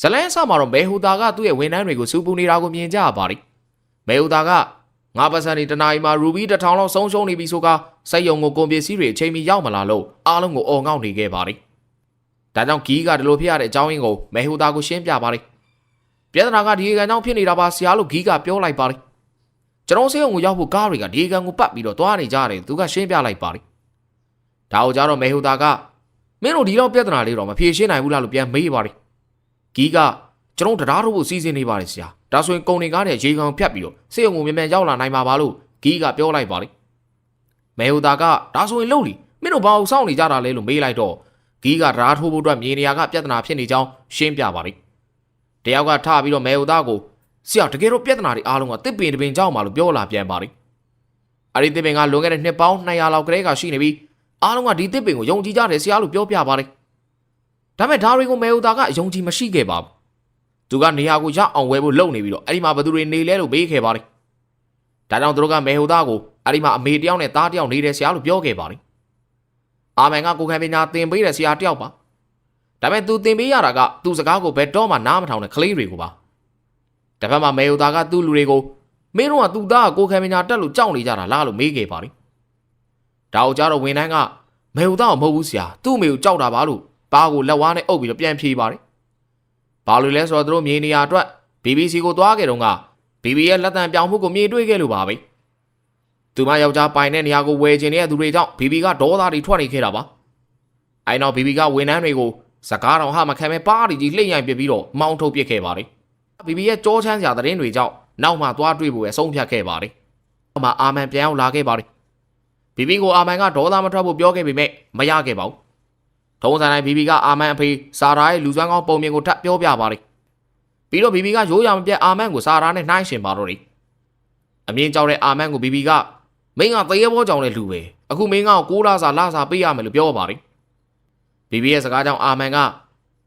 ဇလန်းအစမှာတော့မဲဟူတာကသူ့ရဲ့ဝန်ထမ်းတွေကိုစူပူနေတာကိုမြင်ကြရပါတယ်မဲဟူတာကငါပတ်စံနေတနာရီမှာရူဘီတစ်ထောင်လောက်ဆုံးရှုံးနေပြီဆိုကစိတ်ယုံကိုကုန်ပစ္စည်းတွေအချိန်မီရောက်မလာလို့အားလုံးကိုអော်ငေါ့နေခဲ့ပါတယ်ဒါကြောင့်ဂီးကဒီလိုဖြစ်ရတဲ့အကြောင်းရင်းကိုမဲဟူတာကိုရှင်းပြပါတယ်ပြဿနာကဒီကံကြောင့်ဖြစ်နေတာပါဆရာလို့ဂီးကပြောလိုက်ပါတယ်ကျွန်တော်စိတ်ယုံကိုရောက်ဖို့ကားတွေကဒီကံကိုပတ်ပြီးတော့သွားနေကြတယ်သူကရှင်းပြလိုက်ပါတယ်ဒါကိုကြတော့မဲဟူတာကမင်းတို့ဒီတော့ပြဿနာလေးတော့မဖြေရှင်းနိုင်ဘူးလားလို့ပြန်မေးပါတယ် ဂီးကကျွန်တော်တရားထုတ်ဖို့စီစဉ်နေပါတယ်ဆရာဒါဆိုရင်ကုံနေကားတဲ့ရေကောင်ဖြတ်ပြီးတော့စေရုံကိုမြန်မြန်ရောက်လာနိုင်မှာပါလို့ဂီးကပြောလိုက်ပါလေမဲဟူတာကဒါဆိုရင်လှုပ်လီမင်းတို့ဘာအောင်စောင့်နေကြတာလဲလို့မေးလိုက်တော့ဂီးကတရားထုတ်ဖို့အတွက်မြေနေရာကပြဿနာဖြစ်နေကြောင်းရှင်းပြပါလေတယောက်ကထပြီးတော့မဲဟူတာကိုဆရာတကယ်တော့ပြဿနာတွေအားလုံးကတစ်ပင်တစ်ပင်ကြောက်မှလို့ပြောလာပြန်ပါလေအဲ့ဒီတစ်ပင်ကလွန်ခဲ့တဲ့နှစ်ပေါင်း200လောက်ကလေးကရှိနေပြီးအားလုံးကဒီတစ်ပင်ကိုယုံကြည်ကြတယ်ဆရာလို့ပြောပြပါလေ ဒါပေမဲ့ဒါတွေကိုမဲဟူတာကအယုံကြည်မရှိခဲ့ပါဘူးသူကနေရာကိုရအောင်ဝယ်ဖို့လုပ်နေပြီးတော့အဲ့ဒီမှာဘယ်သူတွေနေလဲလို့မေးခဲ့ပါတယ်ဒါကြောင့်သူတို့ကမဲဟူတာကိုအဲ့ဒီမှာအမေတယောက်နဲ့သားတယောက်နေတယ်ဆရာလို့ပြောခဲ့ပါတယ်အာမန်ကကိုခံပညာသင်ပေးတဲ့ဆရာတယောက်ပါဒါပေမဲ့သူသင်ပေးရတာကသူစကားကိုဘယ်တော့မှနားမထောင်တဲ့ကလေးတွေကိုပါတစ်ဖက်မှာမဲဟူတာကသူ့လူတွေကိုမင်းတို့ကသူ့သားကကိုခံပညာတက်လို့ကြောက်နေကြတာလားလို့မေးခဲ့ပါတယ်ဒါကိုကြတော့ဝန်ထမ်းကမဲဟူတာကိုမဟုတ်ဘူးဆရာသူ့အမေကိုကြောက်တာပါလို့ ပါကိုလက်ဝါးနဲ့အုပ်ပြီးတော့ပြန်ဖြေပါတယ်။ဘာလို့လဲဆိုတော့သူတို့မြေနေရာအတွက် BBC ကိုသွားခဲ့တော့က BB ရဲ့လက်တံပြောင်းမှုကိုမြင်တွေ့ခဲ့လို့ပါပဲ။သူမယောက်ျားပိုင်တဲ့နေရာကိုဝယ်ခြင်းတဲ့သူတွေကြောင့် BB ကဒေါသတွေထွက်နေခဲ့တာပါ။အဲနောက် BB ကဝန်ထမ်းတွေကိုစကားတော်ဟာမခံပဲပါးရီကြီးလှိမ့်ရိုင်ပစ်ပြီးတော့မောင်းထုတ်ပစ်ခဲ့ပါတယ်။ BB ရဲ့ကြောချမ်းစရာသတင်းတွေကြောင့်နောက်မှသွားတွေ့ဖို့ပဲဆုံးဖြတ်ခဲ့ပါတယ်။အမှအာမန်ပြန်ရောက်လာခဲ့ပါတယ်။ BB ကိုအာမန်ကဒေါသမထွက်ဖို့ပြောခဲ့ပေမဲ့မရခဲ့ပါဘူး။ ထုံးစံတိုင်းဘီဘီကအာမန်အဖေစာရာရဲ့လူစွမ်းကောင်းပုံမြင်ကိုထပ်ပြောပြပါလိမ့်ပြီးတော့ဘီဘီကရိုးရာမပြတ်အာမန်ကိုစာရာနဲ့နှိုင်းရှင်ပါတော့တယ်အမြင့်ကြောက်တဲ့အာမန်ကိုဘီဘီကမင်းကသေရဘောကြောင်တဲ့လူပဲအခုမင်းကကိုးလာစာလာစာပေးရမယ်လို့ပြောပါလိမ့်ဘီဘီရဲ့စကားကြောင့်အာမန်က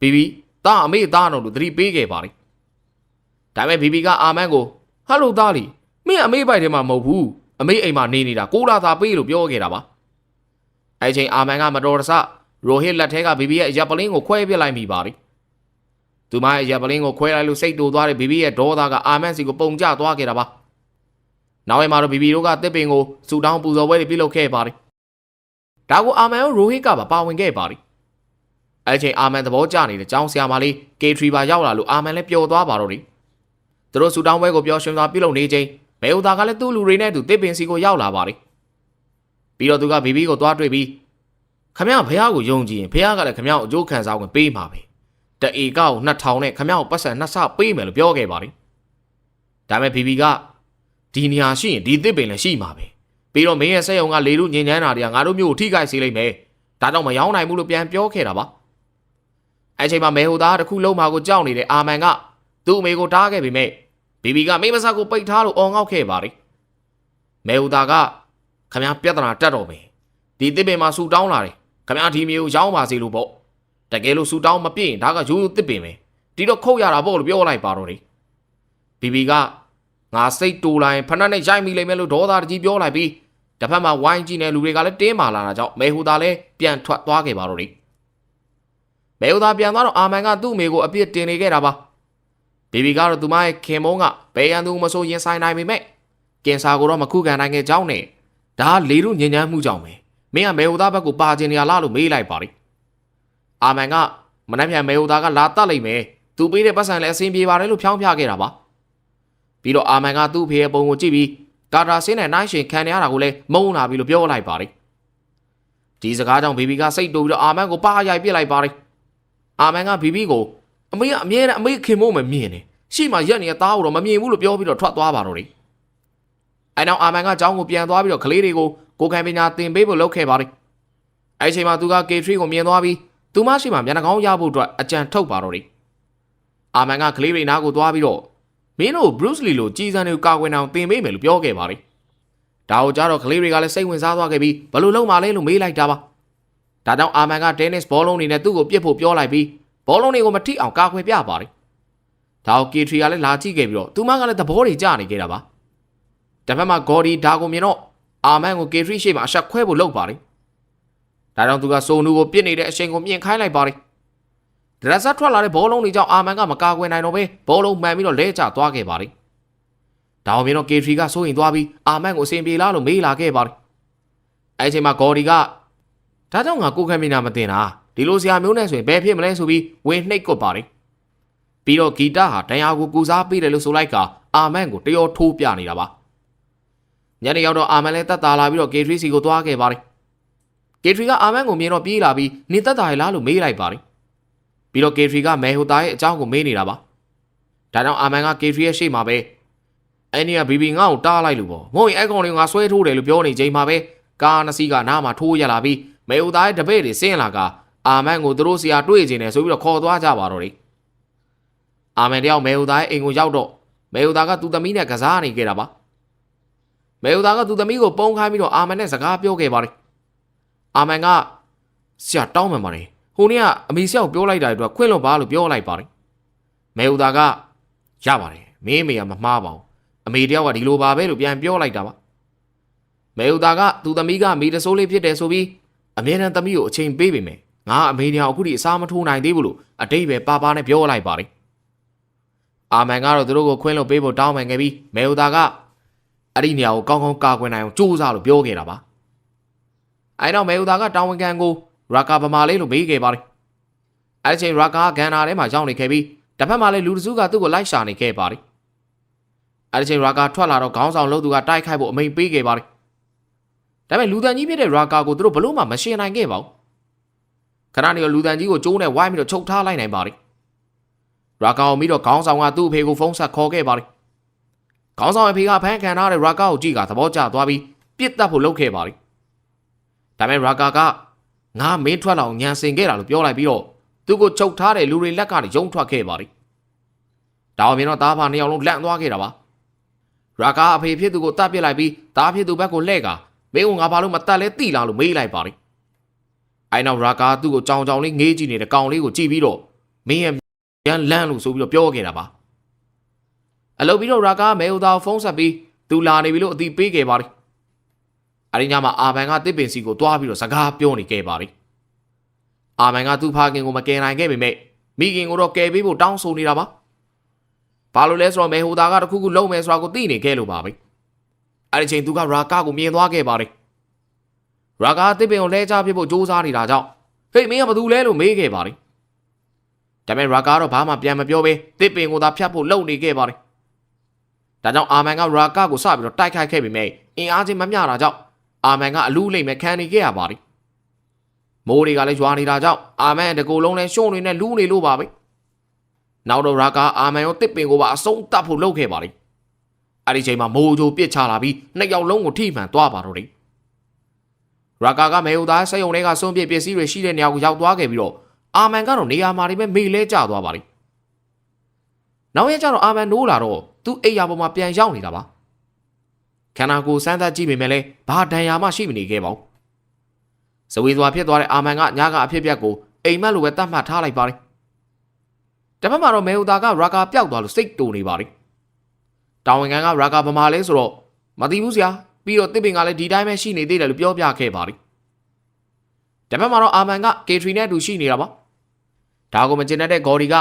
ဘီဘီသားအမေသားတော်လို့သတိပေးခဲ့ပါလိမ့်ဒါပေမဲ့ဘီဘီကအာမန်ကိုဟယ်လိုသားလီမင်းအမေပိုက်ထဲမှာမဟုတ်ဘူးအမေအိမ်မှာနေနေတာကိုးလာစာပေးလို့ပြောခဲ့တာပါအဲ့ချိန်အာမန်ကမတော်တဆ ရိုဟစ်လက်ထဲကဘီဘီရဲ့ရပ်ပလင်းကိုခွဲပစ်လိုက်မိပါပြီ။သူမရဲ့ရပ်ပလင်းကိုခွဲလိုက်လို့စိတ်တူသွားတဲ့ဘီဘီရဲ့ဒေါသကအာမန်စီကိုပုံကျသွားခဲ့တာပါ။နောက်ရက်မှာတော့ဘီဘီတို့ကတစ်ပင်ကိုစူတောင်းပူဇော်ပွဲတွေပြုလုပ်ခဲ့ပါတယ်။ဒါကိုအာမန်ကိုရိုဟစ်ကပါပါဝင်ခဲ့ပါတယ်။အဲချိန်အာမန်သဘောကျနေတဲ့ចောင်းဆရာမလေးကေထရီပါရောက်လာလို့အာမန်လည်းပျော်သွားပါတော့တယ်။သူတို့စူတောင်းပွဲကိုပျော်ရွှင်စွာပြုလုပ်နေချိန်ဘဲဥသားကလည်းသူ့လူတွေနဲ့သူတစ်ပင်စီကိုရောက်လာပါတယ်။ပြီးတော့သူကဘီဘီကိုသွားတွေ့ပြီး ခမရဘုရားကိုယုံကြည်ရင်ဘုရားကလည်းခမရကိုအကျိုးခံစားဝင်ပေးမှာပဲတအေကောက်2000နဲ့ခမရကိုပတ်စံနှစ်ဆပေးမယ်လို့ပြောခဲ့ပါတယ်ဒါပေမဲ့ဘီဘီကဒီနေရာရှိရင်ဒီသစ်ပင်လည်းရှိမှာပဲပြီးတော့မင်းရဲ့စက်ယုံကလေလူညင်ချမ်းတာတွေကငါတို့မျိုးကိုထိခိုက်စေလိမ့်မယ်ဒါကြောင့်မယောင်းနိုင်ဘူးလို့ပြန်ပြောခဲ့တာပါအဲချိန်မှာမဲဟိုသားတစ်ခုလုံးမှာကိုကြောက်နေတဲ့အာမန်ကသူ့အမေကိုတားခဲ့ပေမဲ့ဘီဘီကမိမဆာကိုပိတ်ထားလို့အော်ငေါက်ခဲ့ပါတယ်မဲဟိုသားကခမရပြဿနာတက်တော့မယ်ဒီသစ်ပင်မှာဆူတောင်းလာတယ် ခမရဒီမျိုးရောင်းပါစေလို့ပေါ့တကယ်လို့ဆူတောင်းမပြည့်ရင်ဒါကရိုးရိုးတစ်ပင်ပဲဒီတော့ခုတ်ရတာပေါ့လို့ပြောလိုက်ပါတော့တယ်ဘီဘီကငါစိတ်တူလိုက်ဖဏနဲ့ရိုက်မိလိမ့်မယ်လို့ဒေါသတကြီးပြောလိုက်ပြီးတစ်ဖက်မှာဝိုင်းကြည့်နေလူတွေကလည်းတင်းမာလာတာကြောင့်မေဟူသားလည်းပြန်ထွက်သွားခဲ့ပါတော့တယ်မေဟူသားပြန်သွားတော့အာမန်ကသူ့အမေကိုအပြစ်တင်နေခဲ့တာပါဘီဘီကတော့သူမရဲ့ခင်မုန်းကဘယ်ရန်သူမဆိုရင်ဆိုင်နိုင်ပေမဲ့ကင်ဆာကိုတော့မခုခံနိုင်ခဲ့ကြောင်းနဲ့ဒါကလေတို့ညဉ့်ညမ်းမှုကြောင့်ပဲ မင်းကမေဟူသားဘက်ကိုပါကျင်နေရလားလို့မေးလိုက်ပါလိအာမန်ကမနှက်ပြန်မေဟူသားကလာတတ်လိုက်မယ်သူပေးတဲ့ပတ်စံလည်းအဆင်ပြေပါတယ်လို့ဖြောင်းပြခဲ့တာပါပြီးတော့အာမန်ကသူ့ဖေရဲ့ပုံကိုကြည့်ပြီးကာတာဆင်းနဲ့နိုင်ရှင်ခံရတာကိုလည်းမုန်းလာပြီလို့ပြောလိုက်ပါလိဒီစကားကြောင့်ဘီဘီကစိတ်တူပြီးတော့အာမန်ကိုပါရိုက်ပစ်လိုက်ပါလိအာမန်ကဘီဘီကိုအမေကအမြဲတမ်းအမေခင်မို့မမြင်နေရှိမှရက်နေတဲ့သားကိုတော့မမြင်ဘူးလို့ပြောပြီးတော့ထွက်သွားပါတော့တယ်အဲနောက်အာမန်ကကျောင်းကိုပြန်သွားပြီးတော့ကလေးတွေကို ကိုခံပညာသင်ပေးဖို့လုပ်ခဲ့ပါတယ်။အဲဒီအချိန်မှာသူက K3 ကိုမြင်သွားပြီးသူမရှိမှမျက်နှာကောင်းရဖို့အတွက်အကြံထုတ်ပါတော့တယ်။အာမန်ကကလေးတွေနားကိုသွားပြီးတော့မင်းတို့ Bruce Lee လိုကြီးစံတွေကိုကာကွယ်အောင်သင်ပေးမယ်လို့ပြောခဲ့ပါတယ်။ဒါကိုကြားတော့ကလေးတွေကလည်းစိတ်ဝင်စားသွားခဲ့ပြီးဘယ်လိုလုပ်မှလဲလို့မေးလိုက်တာပါ။ဒါကြောင့်အာမန်က tennis ဘောလုံးတွေနဲ့သူ့ကိုပြစ်ဖို့ပြောလိုက်ပြီးဘောလုံးတွေကိုမထိအောင်ကာကွယ်ပြပါတယ်။ဒါကို K3 ကလည်းလာကြည့်ခဲ့ပြီးတော့သူမကလည်းသဘောတွေကျနေခဲ့တာပါ။တစ်ဖက်မှာ Gordy ဒါကိုမြင်တော့ အာမန်ကိုကေထရီရှိမှအဆက်ခွဲဖို့လုပ်ပါတယ်။ဒါကြောင့်သူကဆိုနူကိုပြစ်နေတဲ့အချိန်ကိုမြင်ခိုင်းလိုက်ပါတယ်။ဒရက်ဆက်ထွက်လာတဲ့ဘောလုံးတွေကြောင့်အာမန်ကမကာကွယ်နိုင်တော့ပဲဘောလုံးမှန်ပြီးတော့လဲကျသွားခဲ့ပါတယ်။ဒါအောင်ပြင်တော့ကေထရီကစိုးရင်သွားပြီးအာမန်ကိုအစဉ်ပြေလားလို့မေးလာခဲ့ပါတယ်။အဲဒီအချိန်မှာဂေါ်ဒီကဒါကြောင့်ငါကိုခံမိနာမတင်တာဒီလိုဆရာမျိုးနဲ့ဆိုရင်ဘယ်ဖြစ်မလဲဆိုပြီးဝင်နှိပ်ကွတ်ပါတယ်။ပြီးတော့ဂီတဟာတန်ရာကိုကူစားပေးတယ်လို့ဆိုလိုက်ကအာမန်ကိုတရောထိုးပြနေတာပါ။ ညနေရောက်တော့အာမန်လည်းတက်တာလာပြီးတော့ကေထရီစီကိုသွားခဲ့ပါတယ်။ကေထရီကအာမန်ကိုမြင်တော့ပြေးလာပြီးနေတက်တာရလားလို့မေးလိုက်ပါတယ်။ပြီးတော့ကေထရီကမဲဟိုသားရဲ့အကြောင်းကိုမေးနေတာပါ။ဒါကြောင့်အာမန်ကကေထရီရဲ့ရှေ့မှာပဲအဲ့ဒီကဘီဘီငါ့ကိုတားလိုက်လို့ပေါ့။မဟုတ်ရင်အဲ့ကောင်လေးကငါဆွဲထိုးတယ်လို့ပြောနေချိန်မှာပဲကားနှစ်စီးကနားမှာထိုးရလာပြီးမဲဟိုသားရဲ့တပည့်တွေဆင်းလာကအာမန်ကိုသူတို့ဆရာတွေ့ကျင်တယ်ဆိုပြီးတော့ခေါ်သွားကြပါတော့လေ။အာမန်တယောက်မဲဟိုသားရဲ့အိမ်ကိုရောက်တော့မဲဟိုသားကသူ့သမီးနဲ့ကစားနေခဲ့တာပါ။ မဲဟိုသားကသူ့သမီးကိုပုံခိုင်းပြီးတော့အာမန်နဲ့စကားပြောခဲ့ပါတယ်။အာမန်ကဆရာတောင်းမှန်ပါတယ်။ဟိုနေ့ကအမေဆရာကိုပြောလိုက်တာအတွက်ခွင့်လွတ်ပါလို့ပြောလိုက်ပါတယ်။မဲဟိုသားကရပါတယ်။မင်းအမေကမမှားပါဘူး။အမေတယောက်ကဒီလိုပါပဲလို့ပြန်ပြောလိုက်တာပါ။မဲဟိုသားကသူ့သမီးကမိတဆိုးလေးဖြစ်တယ်ဆိုပြီးအမြဲတမ်းသမီးကိုအချိန်ပေးပေမယ်။ငါအမေတယောက်အခုထိအစားမထိုးနိုင်သေးဘူးလို့အတိတ်ပဲပါပါနဲ့ပြောလိုက်ပါတယ်။အာမန်ကတော့သူတို့ကိုခွင့်လွတ်ပေးဖို့တောင်းပန်ခဲ့ပြီးမဲဟိုသားက အဲ့ဒီနေရာကိုကောင်းကောင်းကာကွယ်နိုင်အောင်ကြိုးစားလို့ပြောခဲ့တာပါ။အဲတော့မဲဟိုသားကတောင်းဝန်ခံကိုရာကာဗမာလေးလို့မေးခဲ့ပါတယ်။အဲဒီချိန်ရာကာကဂန်နာထဲမှာရောက်နေခဲ့ပြီးတစ်ဖက်မှာလည်းလူတစုကသူ့ကိုလိုက်ရှာနေခဲ့ပါတယ်။အဲဒီချိန်ရာကာထွက်လာတော့ခေါင်းဆောင်လို့သူကတိုက်ခိုက်ဖို့အမိန့်ပေးခဲ့ပါတယ်။ဒါပေမဲ့လူတန်ကြီးဖြစ်တဲ့ရာကာကိုသူတို့ဘလို့မှမရှင်းနိုင်ခဲ့ပါဘူး။ခဏနေတော့လူတန်ကြီးကိုကျိုးနဲ့ဝိုင်းပြီးတော့ချုပ်ထားလိုက်နိုင်ပါတယ်။ရာကာကိုမိတော့ခေါင်းဆောင်ကသူ့အဖေကိုဖုန်းဆက်ခေါ်ခဲ့ပါတယ်။ ခေါင်းဆောင်အဖေကဖမ်းခံထားတဲ့ရာကာကိုကြည့်ကသဘောကျသွားပြီးပြစ်တက်ဖို့လုပ်ခဲ့ပါတယ်။ဒါပေမဲ့ရာကာကငါမင်းထွက်လာအောင်ညံစင်ခဲ့တာလို့ပြောလိုက်ပြီးတော့သူ့ကိုချုပ်ထားတဲ့လူတွေလက်ကနေရုံထွက်ခဲ့ပါတယ်။ဒါအောင်ပြင်တော့သားဖာနှစ်ယောက်လုံးလန့်သွားခဲ့တာပါ။ရာကာအဖေဖြစ်သူကိုတတ်ပစ်လိုက်ပြီးသားဖြစ်သူဘက်ကိုလှည့်ကာမင်းကငါဘာလို့မတတ်လဲတိလားလို့မေးလိုက်ပါတယ်။အဲနောက်ရာကာသူ့ကိုကြောင်ကြောင်လေးငေးကြည့်နေတဲ့ကောင်လေးကိုကြည့်ပြီးတော့မင်းရဲ့ရန်လန့်လို့ဆိုပြီးတော့ပြောခဲ့တာပါ။ အလုပ်ပြီးတော့ရာကာမဲဟိုသားဖုန်းဆက်ပြီးသူလာနေပြီလို့အတိပေးခဲ့ပါတယ်။အဲဒီညမှာအာဘန်ကတစ်ပင်စီကိုတွားပြီးတော့စကားပြောနေခဲ့ပါတယ်။အာဘန်ကသူ့ဖခင်ကိုမကယ်နိုင်ခဲ့ပေမဲ့မိခင်ကိုတော့ကယ်ပေးဖို့တောင်းဆိုနေတာပါ။ဘာလို့လဲဆိုတော့မဲဟိုသားကတခုခုလုံမယ်ဆိုတာကိုသိနေခဲ့လို့ပါပဲ။အဲဒီချိန်သူကရာကာကိုမြင်သွားခဲ့ပါတယ်။ရာကာတစ်ပင်ကိုလဲချပြဖို့စူးစမ်းနေတာကြောင့်ဟေးမင်းကဘာလုပ်လဲလို့မေးခဲ့ပါတယ်။ဒါပေမဲ့ရာကာတော့ဘာမှပြန်မပြောဘဲတစ်ပင်ကိုသာဖြတ်ဖို့လုပ်နေခဲ့ပါတယ်။ ဒါကြောင့်အာမန်ကရာကာကိုစပြီးတော့တိုက်ခိုက်ခဲ့ပေမဲ့အင်အားချင်းမမျှတာကြောင့်အာမန်ကအလူးလိမ့်မဲ့ခံနေခဲ့ရပါတယ်။မိုးတွေကလည်းရွာနေတာကြောင့်အာမန်တကူလုံးလဲရှုံးနေနဲ့လူးနေလို့ပါပဲ။နောက်တော့ရာကာအာမန်ရောတစ်ပင်ကိုပါအဆုံးတတ်ဖို့လုပ်ခဲ့ပါတယ်။အဲဒီချိန်မှာမိုးကြိုပစ်ချလာပြီးနှစ်ယောက်လုံးကိုထိမှန်သွားပါတော့တယ်။ရာကာကမဲဟူသားစက်ယုံတွေကစွန့်ပစ်ပစ္စည်းတွေရှိတဲ့နေရာကိုရောက်သွားခဲ့ပြီးတော့အာမန်ကတော့နေရာမှာနေမဲ့မေလဲကျသွားပါတယ်။နောက်ရက်ကျတော့အာမန်နိုးလာတော့ သူ့အိယာပေါ်မှာပြန်ရောက်နေတာပါ။ခန္ဓာကိုယ်စမ်းသပ်ကြည့်ပေမဲ့လည်းဘာဒဏ်ရာမှရှိမနေခဲ့ပါဘူး။ဇဝေစွာဖြစ်သွားတဲ့အာမန်ကညကအဖြစ်ပြက်ကိုအိမ်မက်လိုပဲတတ်မှတ်ထားလိုက်ပါတယ်။တစ်ဖက်မှာတော့မဲဟူသားကရာကာပျောက်သွားလို့စိတ်တူနေပါတယ်။တောင်ဝင်ကန်ကရာကာဗမာလဲဆိုတော့မသိဘူးဆရာပြီးတော့တစ်ပင်ကလည်းဒီတိုင်းပဲရှိနေသေးတယ်လို့ပြောပြခဲ့ပါတယ်။တစ်ဖက်မှာတော့အာမန်ကကေထရီနဲ့အတူရှိနေတာပါ။ဒါကိုမကျင်တတ်တဲ့ဂေါ်ဒီက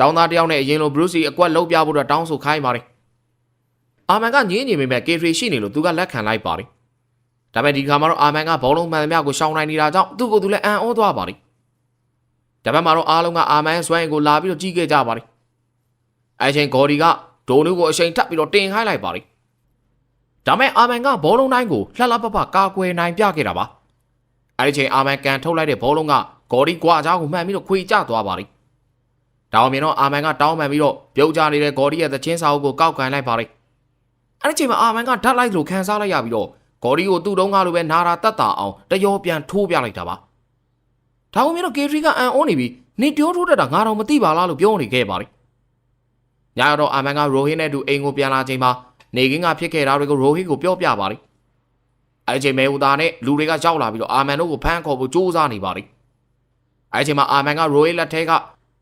ចောင်းသားတယောက်နဲ့အရင်လိုဘရုစီအကွက်လှုပ်ပြဖို့တော့တောင်းဆိုခိုင်းပါတယ်။အာမန်ကညင်းညင်ပေမဲ့ကေထရီရှိနေလို့သူကလက်ခံလိုက်ပါတယ်။ဒါပေမဲ့ဒီခါမှာတော့အာမန်ကဘောလုံးမှန်သမျှကိုရှောင်နိုင်နေတာကြောင့်သူ့ကိုယ်သူလည်းအံ့ဩသွားပါတယ်။ဒါပေမဲ့မှာတော့အားလုံးကအာမန်ဆွဲရင်ကိုလာပြီးတော့ကြီးခဲ့ကြပါတယ်။အဲချိန်ဂေါ်ဒီကဒိုနူကိုအချိန်ထပ်ပြီးတော့တင်ခိုင်းလိုက်ပါတယ်။ဒါပေမဲ့အာမန်ကဘောလုံးတိုင်းကိုလှလှပပကာကွယ်နိုင်ပြခဲ့တာပါ။အဲဒီချိန်အာမန်ကန်ထုတ်လိုက်တဲ့ဘောလုံးကဂေါ်ဒီကွာချောင်းကိုမှန်ပြီးတော့ခွေကျသွားပါတယ်။ ဒါအောင်မြင်တော့အာမန်ကတောင်းပန်ပြီးတော့ပြုတ်ကျနေတဲ့ဂေါ်ဒီရဲ့သချင်းစာအုပ်ကိုကောက်ကန်လိုက်ပါတယ်။အဲဒီချိန်မှာအာမန်ကဓာတ်လိုက်လို့ခံစားလိုက်ရပြီးတော့ဂေါ်ဒီကိုသူ့တုံးကားလိုပဲနာတာတက်တာအောင်တရောပြန်ထိုးပြလိုက်တာပါ။ဒါအောင်မြင်တော့ကေထရီကအန်အောနေပြီးနေတိုးထိုးတတ်တာငါတော့မသိပါလားလို့ပြောနေခဲ့ပါတယ်။ညတော့အာမန်ကရိုဟင်းနဲ့အတူအိမ်ကိုပြန်လာချိန်မှာနေကင်းကဖြစ်ခဲ့တာတွေကိုရိုဟင်းကိုပြောပြပါတယ်။အဲဒီချိန်မဲဦးသားနဲ့လူတွေကရောက်လာပြီးတော့အာမန်တို့ကိုဖမ်းခေါ်ဖို့ကြိုးစားနေပါတယ်။အဲဒီချိန်မှာအာမန်ကရိုဟင်းလက်ထဲက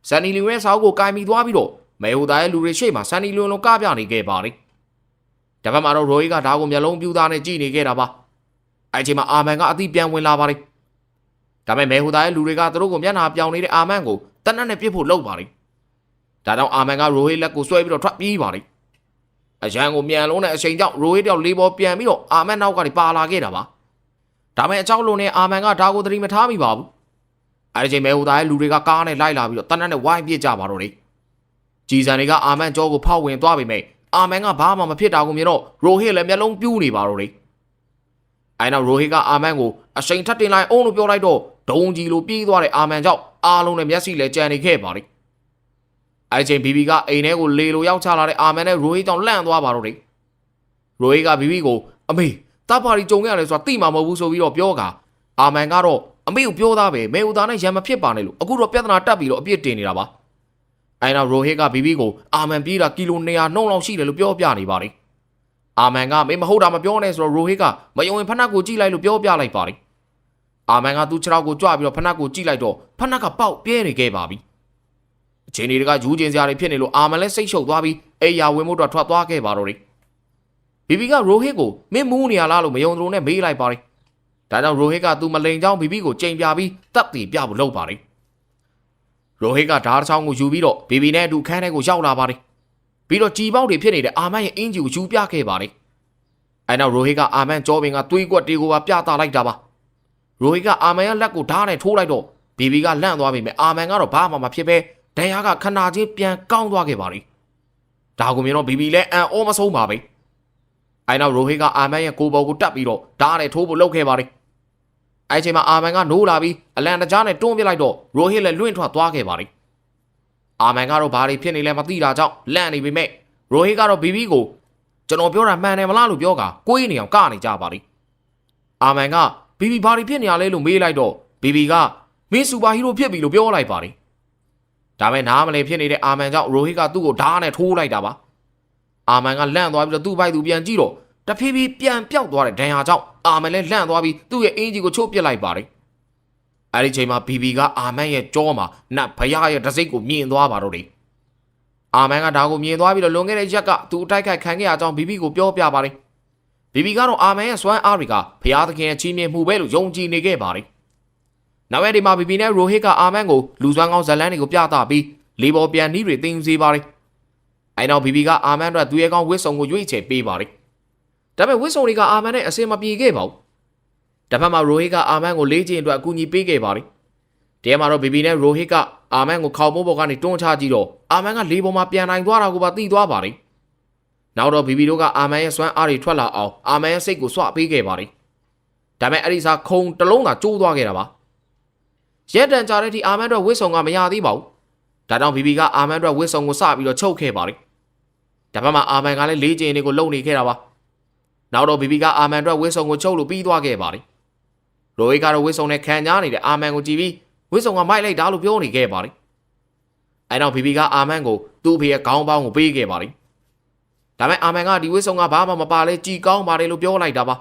ဆန်နီလူရဲ့စောင်းကိုကင်ပြီးသွားပြီးတော့မဲဟိုသားရဲ့လူတွေရှေ့မှာဆန်နီလူလုံးကပြနေခဲ့ပါတယ်။တပတ်မှာတော့ရိုဟီကဒါကိုမျက်လုံးပြူးသားနဲ့ကြည့်နေခဲ့တာပါ။အဲဒီချိန်မှာအာမန်ကအသည့်ပြန်ဝင်လာပါတယ်။ဒါပေမဲ့မဲဟိုသားရဲ့လူတွေကသူတို့ကိုမျက်နှာပြောင်နေတဲ့အာမန်ကိုတနတ်နဲ့ပြစ်ဖို့လုပ်ပါတယ်။ဒါကြောင့်အာမန်ကရိုဟီလက်ကိုဆွဲပြီးတော့ထွက်ပြေးပါတယ်။အရန်ကိုမြန်လုံးတဲ့အချိန်ကြောင့်ရိုဟီတောက်လေးပေါ်ပြန်ပြီးတော့အာမန်နောက်ကနေပါလာခဲ့တာပါ။ဒါပေမဲ့အကြောက်လုံးနဲ့အာမန်ကဒါကိုသတိမထားမိပါဘူး။ အဲဒီချိန်မဲဟိုသားရဲ့လူတွေကကားနဲ့လိုက်လာပြီးတော့တနက်နဲ့ဝိုင်းပြစ်ကြပါတော့တယ်ကြည်စံတွေကအာမန်ကြောကိုဖောက်ဝင်သွားပေမဲ့အာမန်ကဘာမှမဖြစ်တာကိုမြင်တော့ရိုဟေးလည်းမျက်လုံးပြူးနေပါတော့တယ်အဲနောက်ရိုဟေးကအာမန်ကိုအချိန်ထပ်တင်လိုက်အောင်လို့ပြောလိုက်တော့ဒုံကြီးလိုပြေးသွားတဲ့အာမန်ကြောင့်အားလုံးနဲ့မျက်စိလည်းကြံနေခဲ့ပါလေအဲချိန်ဘီဘီကအိမ်ထဲကိုလေလိုရောက်ချလာတဲ့အာမန်နဲ့ရိုဟေးကြောင့်လန့်သွားပါတော့တယ်ရိုဟေးကဘီဘီကိုအမေတာပါရီကြုံရတယ်ဆိုတာသိမှာမဟုတ်ဘူးဆိုပြီးတော့ပြောကအာမန်ကတော့ အမေကိုပြောသားပဲမေဦးသားနဲ့ရံမဖြစ်ပါနဲ့လို့အခုတော့ပြဿနာတက်ပြီးတော့အပြစ်တင်နေတာပါအဲနောက်ရိုဟေးကဘီဘီကိုအာမန်ပြေးတာကီလို200နှုံလောက်ရှိတယ်လို့ပြောပြနေပါတယ်အာမန်ကမေမဟုတ်တာမပြောနဲ့ဆိုတော့ရိုဟေးကမယုံရင်ဖနက်ကိုကြည့်လိုက်လို့ပြောပြလိုက်ပါတယ်အာမန်ကသူ့ခြေထောက်ကိုကြွပြီးတော့ဖနက်ကိုကြည့်လိုက်တော့ဖနက်ကပေါက်ပြဲနေခဲ့ပါပြီအချိန်တွေကယူကျင်စရာတွေဖြစ်နေလို့အာမန်လည်းစိတ်ရှုပ်သွားပြီးအိယာဝင်မှုတော့ထွက်သွားခဲ့ပါတော့တယ်ဘီဘီကရိုဟေးကိုမင်းမူးနေရလားလို့မယုံသလိုနဲ့မေးလိုက်ပါတယ် ဒါကြောင့်ရိုဟေးကသူ့မလိန်ချောင်းဘီဘီကိုချိန်ပြပြီးတပ်တည်ပြဖို့လုပ်ပါတယ်ရိုဟေးကဓာတ်ချောင်းကိုယူပြီးတော့ဘီဘီနဲ့အတူခန်းထဲကိုရောက်လာပါတယ်ပြီးတော့ကြည်ပေါက်တွေဖြစ်နေတဲ့အာမန်ရဲ့အင်ဂျီကိုယူပြခဲ့ပါတယ်အဲနောက်ရိုဟေးကအာမန်ကြောပင်ကသွေးကွက်တေကိုပါပြသလိုက်တာပါရိုဟေးကအာမန်ရဲ့လက်ကိုဓာတ်နဲ့ထိုးလိုက်တော့ဘီဘီကလန့်သွားပြီမဲ့အာမန်ကတော့ဘာမှမဖြစ်ပဲဒဏ်ရာကခနာချင်းပြန်ကောင်းသွားခဲ့ပါတယ်ဒါကိုမြင်တော့ဘီဘီလည်းအံ့ဩမဆုံးပါပဲအဲနောက်ရိုဟေးကအာမန်ရဲ့ကိုယ်ပေါ်ကိုတက်ပြီးတော့ဓာတ်နဲ့ထိုးဖို့လုပ်ခဲ့ပါ တယ်အဲချိန်မှာအာမန်ကနိုးလာပြီးအလန်တကြားနဲ့တွန်းပစ်လိုက်တော့ရိုဟေးလည်းလွင့်ထွက်သွားခဲ့ပါတယ်အာမန်ကတော့ဘာတွေဖြစ်နေလဲမသိတာကြောင့်လန့်နေပေမဲ့ရိုဟေးကတော့ဘီဘီကိုကျွန်တော်ပြောတာမှန်တယ်မလားလို့ပြောကကိုယ်နေအောင်ကနေကြပါလိအာမန်ကဘီဘီဘာတွေဖြစ်နေရလဲလို့မေးလိုက်တော့ဘီဘီကမင်းစူပါဟီးရိုးဖြစ်ပြီလို့ပြောလိုက်ပါတယ်ဒါပေမဲ့နားမလည်ဖြစ်နေတဲ့အာမန်ကြောင့်ရိုဟေးကသူ့ကိုဓာတ်နဲ့ထိုးလိုက်တာပါအာမန်ကလန့်သွားပြီးတော့သူ့ဘိုက်သူပြန်ကြည့်တော့ တဖြည်းဖြည်းပြန်ပြောက်သွားတဲ့ဒဏ်ရာကြောင့်အာမန်လည်းလန့်သွားပြီးသူ့ရဲ့အင်ဂျီကိုချိုးပစ်လိုက်ပါတယ်အဲ့ဒီချိန်မှာဘီဘီကအာမန်ရဲ့ကြောမှာနတ်ဖယားရဲ့တစိမ့်ကိုမြင်သွားပါတော့တယ်အာမန်ကဒါကိုမြင်သွားပြီးတော့လွန်ခဲ့တဲ့ရက်ကသူအတိုက်ခိုက်ခံခဲ့ရကြောင်းဘီဘီကိုပြောပြပါတယ်ဘီဘီကတော့အာမန်ရဲ့စွမ်းအားတွေကဖယားသခင်ရဲ့ချီးမြှင့်မှုပဲလို့ယုံကြည်နေခဲ့ပါတယ်နောက်ရက်ဒီမှာဘီဘီနဲ့ရိုဟစ်ကအာမန်ကိုလူစွမ်းကောင်းဇလန်းတွေကိုပြသပြီးလေပေါ်ပြန်နှီးတွေတင်ယူစေပါတယ်အဲနောက်ဘီဘီကအာမန်အတွက်သူရဲ့ကောင်းဝစ်စုံကိုရွေးချယ်ပေးပါတယ် ဒါပေမဲ့ဝစ်စုံတွေကအာမန်နဲ့အစင်မပြေခဲ့ပါဘူးတစ်ဖက်မှာရိုဟစ်ကအာမန်ကိုလေးချင်အတွက်အကူအညီပေးခဲ့ပါတယ်တဲမှာတော့ဘီဘီနဲ့ရိုဟစ်ကအာမန်ကိုခေါင်းမိုးပေါ်ကနေတွန်းချကြည့်တော့အာမန်ကလေပေါ်မှာပြန်နိုင်သွားတာကိုပါသိသွားပါတယ်နောက်တော့ဘီဘီတို့ကအာမန်ရဲ့စွမ်းအားတွေထွက်လာအောင်အာမန်ရဲ့စိတ်ကိုဆွပေးခဲ့ပါတယ်ဒါပေမဲ့အဲ့ဒီစားခုံတစ်လုံးသာကျိုးသွားခဲ့တာပါရက်တန်ကြတဲ့အထိအာမန်အတွက်ဝစ်စုံကမရသေးပါဘူးဒါကြောင့်ဘီဘီကအာမန်အတွက်ဝစ်စုံကိုစပြီးတော့ချုပ်ခဲ့ပါတယ်ဒါပေမဲ့အာမန်ကလည်းလေးချင်တွေကိုလုံနေခဲ့တာပါ နောက်တော့ဘီဘီကအာမန်အတွက်ဝစ်စုံကိုချုပ်လို့ပြီးသွားခဲ့ပါတယ်ရိုဟီကတော့ဝစ်စုံနဲ့ခံညားနေတဲ့အာမန်ကိုကြည့်ပြီးဝစ်စုံကမိုက်လိုက်တာလို့ပြောနေခဲ့ပါတယ်အဲနောက်ဘီဘီကအာမန်ကိုသူ့အဖေရဲ့ခေါင်းပေါင်းကိုပေးခဲ့ပါတယ်ဒါပေမဲ့အာမန်ကဒီဝစ်စုံကဘာမှမပါလဲကြည်ကောင်းပါတယ်လို့ပြောလိုက်တာပါ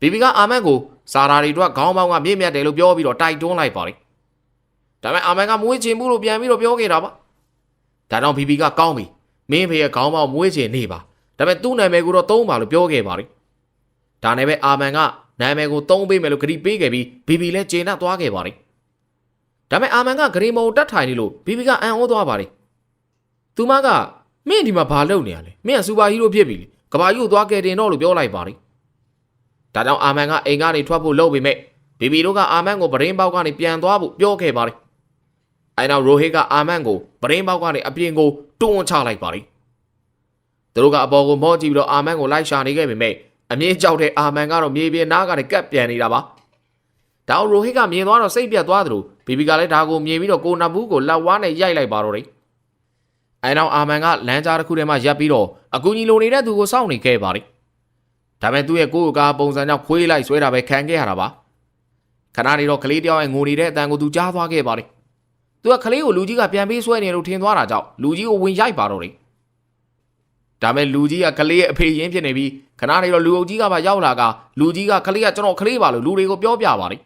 ဘီဘီကအာမန်ကိုစာရာတွေအတွက်ခေါင်းပေါင်းကမြင့်မြတ်တယ်လို့ပြောပြီးတော့တိုက်တွန်းလိုက်ပါတယ်ဒါပေမဲ့အာမန်ကမွေးချင်ဘူးလို့ပြန်ပြီးတော့ပြောခဲ့တာပါဒါကြောင့်ဘီဘီကကောင်းပြီမင်းဖေရဲ့ခေါင်းပေါင်းမွေးချင်နေပါ ဒါပေမဲ့သူ့နာမည်ကိုတော့သုံးပါလို့ပြောခဲ့ပါတယ်ဒါနဲ့ပဲအာမန်ကနာမည်ကိုသုံးပေးမယ်လို့ဂရီပေးခဲ့ပြီးဘီဘီလည်းကျေနပ်သွားခဲ့ပါတယ်ဒါပေမဲ့အာမန်ကဂရီမုံတက်ထိုင်နေလို့ဘီဘီကအံ့ဩသွားပါတယ်သူမကမင်းဒီမှာဘာလုပ်နေရလဲမင်းကစူပါဟီးရိုးဖြစ်ပြီလေကဘာယူသွားခဲ့တင်တော့လို့ပြောလိုက်ပါတယ်ဒါကြောင့်အာမန်ကအိမ်ကနေထွက်ဖို့လုပ်ပေမဲ့ဘီဘီတို့ကအာမန်ကိုပရင်းပေါက်ကနေပြန်သွားဖို့ပြောခဲ့ပါတယ်အဲနောက်ရိုဟစ်ကအာမန်ကိုပရင်းပေါက်ကနေအပြင်ကိုတွန်းချလိုက်ပါတယ် သူတို့ကအပေါ်ကိုမော့ကြည့်ပြီးတော့အာမန်ကိုလိုက်ရှာနေခဲ့ပေမဲ့အမြင့်ကြောက်တဲ့အာမန်ကတော့မြေပြင်နားကနေကပ်ပြန်နေတာပါဒါအောင်ရိုဟစ်ကမြင်သွားတော့စိတ်ပြတ်သွားသလိုဘီဘီကလည်းဒါကိုမြင်ပြီးတော့ကိုနဘူးကိုလက်ဝါးနဲ့ရိုက်လိုက်ပါတော့တယ်အဲနောက်အာမန်ကလမ်းကြားတစ်ခုထဲမှာရပ်ပြီးတော့အကူကြီးလိုနေတဲ့သူကိုစောင့်နေခဲ့ပါတယ်ဒါပေမဲ့သူ့ရဲ့ကိုယ်ကားပုံစံကြောင့်ခွေးလိုက်ဆွဲတာပဲခံခဲ့ရတာပါခဏနေတော့ကလေးတယောက်ရဲ့ငိုနေတဲ့အတန်ကိုသူကြားသွားခဲ့ပါတယ်သူကကလေးကိုလူကြီးကပြန်ပေးဆွဲနေလို့ထင်သွားတာကြောင့်လူကြီးကိုဝင်ရိုက်ပါတော့တယ် ဒါမဲ့လူကြီးကကလေးရဲ့အဖေရင်းဖြစ်နေပြီးခဏနေတော့လူအုပ်ကြီးကပါရောက်လာကလူကြီးကကလေးကကျွန်တော်ကလေးပါလို့လူတွေကိုပြောပြပါတယ်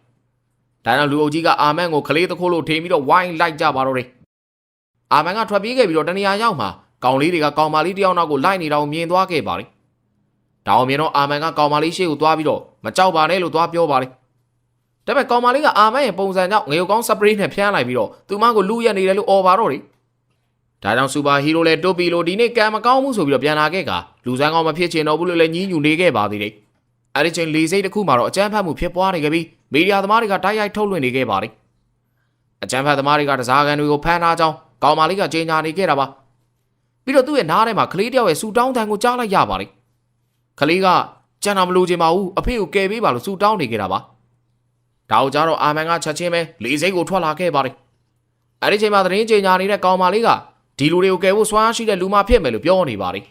ဒါကြောင့်လူအုပ်ကြီးကအာမန်ကိုကလေးတခိုးလို့ထင်ပြီးတော့ဝိုင်းလိုက်ကြပါတော့တယ်အာမန်ကထွက်ပြေးခဲ့ပြီးတော့တနေရာရောက်မှာကောင်လေးတွေကကောင်မလေးတယောက်နောက်ကိုလိုက်နေတာကိုမြင်သွားခဲ့ပါတယ်ဒါအောင်မြင်တော့အာမန်ကကောင်မလေးရှေ့ကိုသွားပြီးတော့မကြောက်ပါနဲ့လို့သွားပြောပါတယ်ဒါပေမဲ့ကောင်မလေးကအာမန်ရဲ့ပုံစံကြောင့်ငရုတ်ကောင်းစပရေးနဲ့ဖျန်းလိုက်ပြီးတော့သူမကိုလူရက်နေတယ်လို့អော်ပါတော့တယ် ဒါကြောင့်စူပါဟီးရိုလည်းတိုပီလိုဒီနေ့ကံမကောင်းမှုဆိုပြီးတော့ပြန်လာခဲ့ကလူစမ်းကောင်းမဖြစ်ချင်တော့ဘူးလို့လည်းညှင်းညူနေခဲ့ပါသေးတယ်အဲ့ဒီချိန်လေစိတ်တစ်ခုမှာတော့အကြမ်းဖက်မှုဖြစ်ပွားနေခဲ့ပြီးမီဒီယာသမားတွေကတိုက်ရိုက်ထုတ်လွှင့်နေခဲ့ပါတယ်အကြမ်းဖက်သမားတွေကတစားကန်တွေကိုဖမ်းထားကြောင်းကောင်မလေးကကြေညာနေခဲ့တာပါပြီးတော့သူ့ရဲ့နားထဲမှာကလေးတယောက်ရဲ့ဆူတောင်းတန်ကိုကြားလိုက်ရပါတယ်ကလေးကကြံတာမလို့ချင်ပါဘူးအဖေကိုကယ်ပေးပါလို့ဆူတောင်းနေခဲ့တာပါဒါကိုကြတော့အာမန်ကချက်ချင်းပဲလေစိတ်ကိုထွက်လာခဲ့ပါတယ်အဲ့ဒီချိန်မှာသတင်းကြေညာနေတဲ့ကောင်မလေးက ဒီလူတွေကိုကယ်ဖို့စွမ်းအားရှိတဲ့လူမဖြစ်မယ်လို့ပြောနေပါတယ်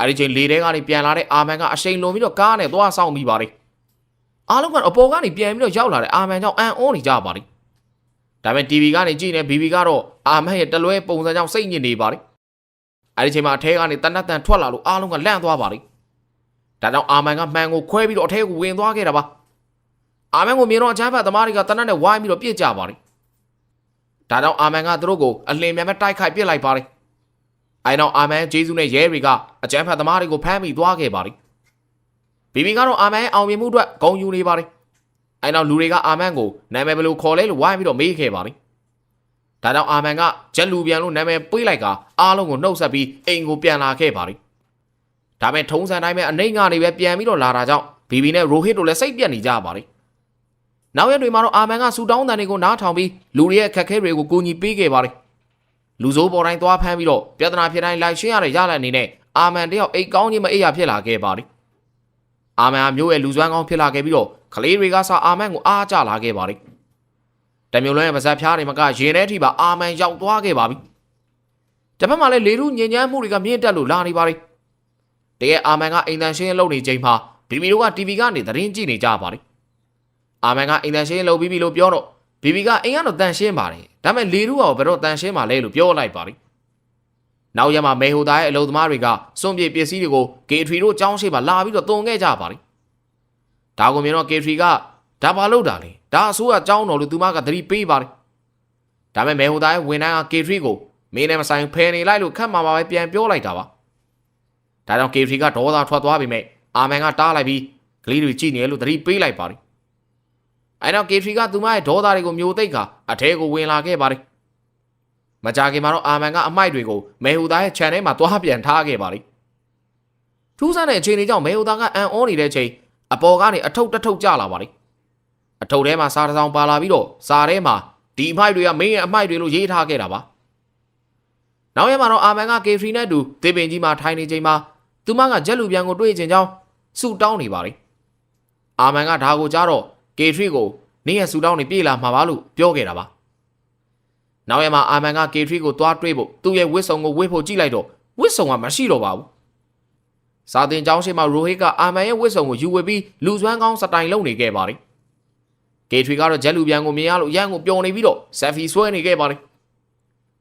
အဲ့ဒီချိန်လေထဲကနေပြန်လာတဲ့အာမန်ကအရှိန်လွန်ပြီးတော့ကားနဲ့သွားဆောင်ပြီးပါတယ်အားလုံးကအပေါ်ကနေပြန်ပြီးတော့ရောက်လာတဲ့အာမန်ကြောင့်အန်အောနေကြပါတယ်ဒါပေမဲ့ TV ကနေကြည့်နေ BB ကတော့အာမန်ရဲ့တလွဲပုံစံကြောင့်စိတ်ညစ်နေပါတယ်အဲ့ဒီချိန်မှာအထဲကနေတနတ်တန်ထွက်လာလို့အားလုံးကလန့်သွားပါတယ်ဒါကြောင့်အာမန်ကမှန်ကိုခွဲပြီးတော့အထဲကိုဝင်သွားခဲ့တာပါအာမန်ကိုမြင်တော့အချမ်းဖတ်သမားတွေကတနတ်နဲ့ဝိုင်းပြီးတော့ပြစ်ကြပါတယ် ဒါကြောင့်အာမန်ကသူတို့ကိုအလင်းမြန်မဲ့တိုက်ခိုက်ပစ်လိုက်ပါတယ်အဲနောက်အာမန်ဂျေဇုနဲ့ရဲတွေကအချမ်းဖတ်သမားတွေကိုဖမ်းမိသွားခဲ့ပါတယ်ဘီဘီကတော့အာမန်ရဲ့အောင်မြင်မှုအတွက်ဂုဏ်ယူနေပါတယ်အဲနောက်လူတွေကအာမန်ကိုနာမည်ဘယ်လိုခေါ်လဲလို့ဝိုင်းပြီးတော့မေးခဲ့ပါတယ်ဒါကြောင့်အာမန်ကဂျက်လူပြန်လို့နာမည်ပေးလိုက်ကအားလုံးကိုနှုတ်ဆက်ပြီးအိမ်ကိုပြန်လာခဲ့ပါတယ်ဒါပေမဲ့ထုံးစံတိုင်းပဲအနေကနေပဲပြန်ပြီးတော့လာတာကြောင့်ဘီဘီနဲ့ရိုဟစ်တို့လည်းစိတ်ပြတ်နေကြပါတယ် နောက်ရက်တွေမှာတော့အာမန်ကဆူတောင်းတန်တွေကိုနားထောင်ပြီးလူတွေရဲ့အခက်အခဲတွေကိုကူညီပေးခဲ့ပါတယ်လူစိုးပေါ်တိုင်းသွားဖမ်းပြီးတော့ပြဿနာဖြစ်တိုင်းလိုက်ရှင်းရတဲ့ရလဒ်အနေနဲ့အာမန်တယောက်အိတ်ကောင်းခြင်းမအိပ်ရဖြစ်လာခဲ့ပါတယ်အာမန်ကမျိုးရဲ့လူစွမ်းကောင်းဖြစ်လာခဲ့ပြီးတော့ကလေးတွေကစအာမန်ကိုအားကျလာခဲ့ပါတယ်တမျိုးလုံးရဲ့ပါဇက်ဖျားတွေမကရင်ထဲထိပါအာမန်ရောက်သွားခဲ့ပါပြီတစ်ဖက်မှာလည်းလေထုညဉ့်ညမ်းမှုတွေကမြင့်တက်လို့လာနေပါတယ်တကယ်အာမန်ကအိမ်တန်ရှင်းလုပ်နေချိန်မှာဘီဘီတို့က TV ကနေသတင်းကြည့်နေကြပါတယ် အာမန်ကအိမ်တန်ရှင်းလုပ်ပြီးပြီလို့ပြောတော့ဘီဘီကအိမ်ကတော့တန်ရှင်းပါတယ်ဒါပေမဲ့လေထုကဘယ်တော့တန်ရှင်းပါလဲလို့ပြောလိုက်ပါတယ်နောက်ရမှာမေဟူသားရဲ့အလုပ်သမားတွေကစွန့်ပြေပစ္စည်းတွေကိုကေထရီတို့ကြောင်းရှိမှလာပြီးတော့တုံခဲ့ကြပါတယ်ဒါကိုမြင်တော့ကေထရီကဒါဘာလို့တာလဲဒါအစိုးရကြောင်းတော်လို့သူမကသတိပေးပါတယ်ဒါပေမဲ့မေဟူသားရဲ့ဝန်ထမ်းကကေထရီကိုမင်းနဲ့မဆိုင်ဖယ်နေလိုက်လို့ခတ်မှာပါပဲပြန်ပြောလိုက်တာပါဒါကြောင့်ကေထရီကဒေါသထွက်သွားပြီမဲ့အာမန်ကတားလိုက်ပြီးကလေးတွေကြည့်နေလို့သတိပေးလိုက်ပါတယ် အဲနောက်ကေထရီကသူမရဲ့ဒေါသတွေကိုမျိုးသိပ်ကအထဲကိုဝင်လာခဲ့ပါတယ်မကြခင်မှာတော့အာမန်ကအမိုက်တွေကိုမေဟူသားရဲ့ channel မှာသွားပြန်ထားခဲ့ပါတယ်ထူးဆန်းတဲ့အခြေအနေကြောင့်မေဟူသားကအန်အောနေတဲ့ချိန်အပေါ်ကနေအထုပ်တထုပ်ကျလာပါတယ်အထုပ်ထဲမှာစားတစ်စောင်ပါလာပြီးတော့စားထဲမှာဒီအမိုက်တွေကမင်းရဲ့အမိုက်တွေလို့ရေးထားခဲ့တာပါနောက်ရက်မှာတော့အာမန်ကကေထရီနဲ့အတူဒေပင်ကြီးမှာထိုင်နေချိန်မှာသူမကဂျက်လူပြန်ကိုတွေ့ချင်ကြောင်းဆူတောင်းနေပါတယ်အာမန်ကဒါကိုကြားတော့ ကေထရီကိုနင်းရဲ့ဆူတောင်းနေပြေးလာမှာပါလို့ပြောခဲ့တာပါနောက်ရက်မှာအာမန်ကကေထရီကိုသွားတွေးဖို့သူ့ရဲ့ဝစ်စုံကိုဝစ်ဖို့ကြည့်လိုက်တော့ဝစ်စုံကမရှိတော့ပါဘူးစာတင်ကျောင်းရှိမှရိုဟစ်ကအာမန်ရဲ့ဝစ်စုံကိုယူဝေပြီးလူစွမ်းကောင်းစတိုင်လုပ်နေခဲ့ပါတယ်ကေထရီကတော့ဂျက်လူပြန်ကိုမြင်ရလို့ရန်ကိုပျော်နေပြီးတော့ဆက်ဖီဆွဲနေခဲ့ပါတယ်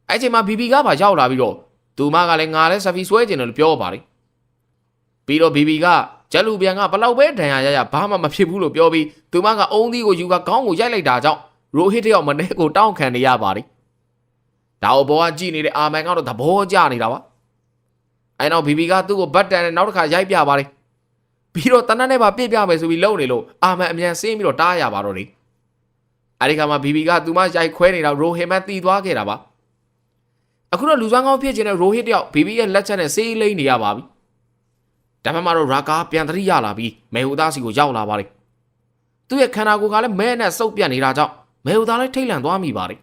အဲ့ချိန်မှာဘီဘီကပါရောက်လာပြီးတော့သူမကလည်းငါလည်းဆက်ဖီဆွဲကျင်တယ်လို့ပြောပါတယ်ပြီးတော့ဘီဘီက ဂျက်လူပြန်ကဘလောက်ပဲဒဏ်ရာရရဘာမှမဖြစ်ဘူးလို့ပြောပြီးသူမကအုံးသီးကိုယူကခေါင်းကိုရိုက်လိုက်တာကြောင့်ရိုဟစ်တယောက်မနေကိုတောင်းခံနေရပါတယ်ဒါအဘောကကြည့်နေတဲ့အာမန်ကတော့သဘောကျနေတာပါအဲနောက်ဘီဘီကသူ့ကိုဘတ်တန်နဲ့နောက်တစ်ခါရိုက်ပြပါတယ်ပြီးတော့တနတ်နဲ့ပါပြစ်ပြမယ်ဆိုပြီးလုံနေလို့အာမန်အမြန်ဆင်းပြီးတော့တားရပါတော့လေအဲဒီခါမှာဘီဘီကသူမရိုက်ခွဲနေတာရိုဟင်မန်တီသွားခဲ့တာပါအခုတော့လူစွမ်းကောင်းဖြစ်ခြင်းနဲ့ရိုဟစ်တယောက်ဘီဘီရဲ့လက်ချက်နဲ့ဆေးလိမ့်နေရပါပြီ ဒါမှမဟုတ်ရာကာပြန်သတိရလာပြီးမေဟူသားစီကိုရောက်လာပါတယ်သူ့ရဲ့ခန္ဓာကိုယ်ကလည်းမဲနဲ့စုပ်ပြတ်နေတာကြောင့်မေဟူသားလည်းထိတ်လန့်သွားမိပါတယ်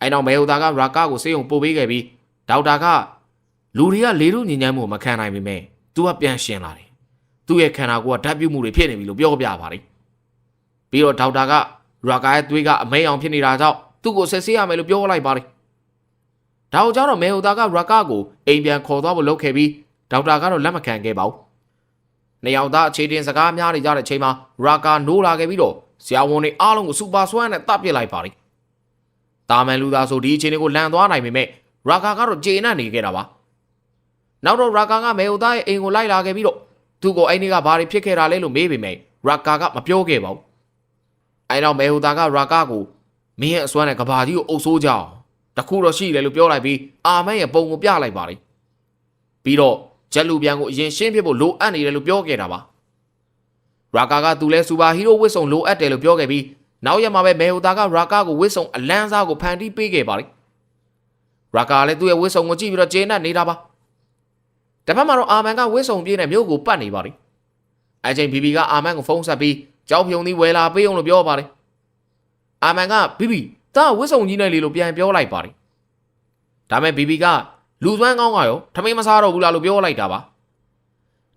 အဲနောက်မေဟူသားကရာကာကိုဆေးရုံပို့ပေးခဲ့ပြီးဒေါက်တာကလူတွေကလေထုညဉ့်ညမ်းမှုမခံနိုင်ပေမဲ့သူကပြန်ရှင်းလာတယ်သူ့ရဲ့ခန္ဓာကိုယ်ကဓာတ်ပြုတ်မှုတွေဖြစ်နေပြီလို့ပြောပြပါတယ်ပြီးတော့ဒေါက်တာကရာကာရဲ့သွေးကအမဲအောင်ဖြစ်နေတာကြောင့်သူ့ကိုဆက်ဆေးရမယ်လို့ပြောလိုက်ပါတယ်ဒါအောင်ကြောင့်တော့မေဟူသားကရာကာကိုအိမ်ပြန်ခေါ်သွားဖို့လုပ်ခဲ့ပြီး ဒေါက်တာကတော့လက်မခံခဲ့ပါဘူး။နေအောင်သားအခြေတင်စကားများနေကြတဲ့ချိန်မှာရာကာနိုးလာခဲ့ပြီးတော့ဆရာဝန်တွေအားလုံးကိုစူပါဆွမ်းနဲ့တပ်ပစ်လိုက်ပါလိမ့်။တာမန်လူသားဆိုဒီအခြေအနေကိုလန်သွားနိုင်ပေမဲ့ရာကာကတော့ကျေနပ်နေခဲ့တာပါ။နောက်တော့ရာကာကမေဟိုသားရဲ့အိမ်ကိုလိုက်လာခဲ့ပြီးတော့သူ့ကိုအိမ်တွေကဘာတွေဖြစ်ခဲ့တာလဲလို့မေးပေမဲ့ရာကာကမပြောခဲ့ပါဘူး။အဲနောက်မေဟိုသားကရာကာကိုမင်းရဲ့အစွမ်းနဲ့ကဘာကြီးကိုအုပ်ဆိုးကြအောင်တခုတော့ရှိတယ်လို့ပြောလိုက်ပြီးအာမန်ရဲ့ပုံကိုပြလိုက်ပါလိမ့်။ပြီးတော့ ဂျက်လူပြန်ကိုအရင်ရှင်းပြဖို့လိုအပ်နေတယ်လို့ပြောခဲ့တာပါရာကာကသူလဲစူပါဟီးရိုးဝစ်စုံလိုအပ်တယ်လို့ပြောခဲ့ပြီးနောက်ရက်မှာပဲမေဟိုတာကရာကာကိုဝစ်စုံအလန်းစားကိုဖန်တီးပေးခဲ့ပါတယ်ရာကာလည်းသူ့ရဲ့ဝစ်စုံကိုကြည့်ပြီးတော့ကျေနပ်နေတာပါတစ်ဖက်မှာတော့အာမန်ကဝစ်စုံပြေးနဲ့မြို့ကိုပတ်နေပါတယ်အချိန်ဘီဘီကအာမန်ကိုဖုန်းဆက်ပြီးကြောက်ဖြုံသီးဝယ်လာပေးအောင်လို့ပြောပါတယ်အာမန်ကဘီဘီတာဝစ်စုံကြီးနဲ့လေလို့ပြန်ပြောလိုက်ပါတယ်ဒါမဲ့ဘီဘီက လူသွမ်းကောင်းကရောထမင်းမစားတော့ဘူးလားလို့ပြောလိုက်တာပါ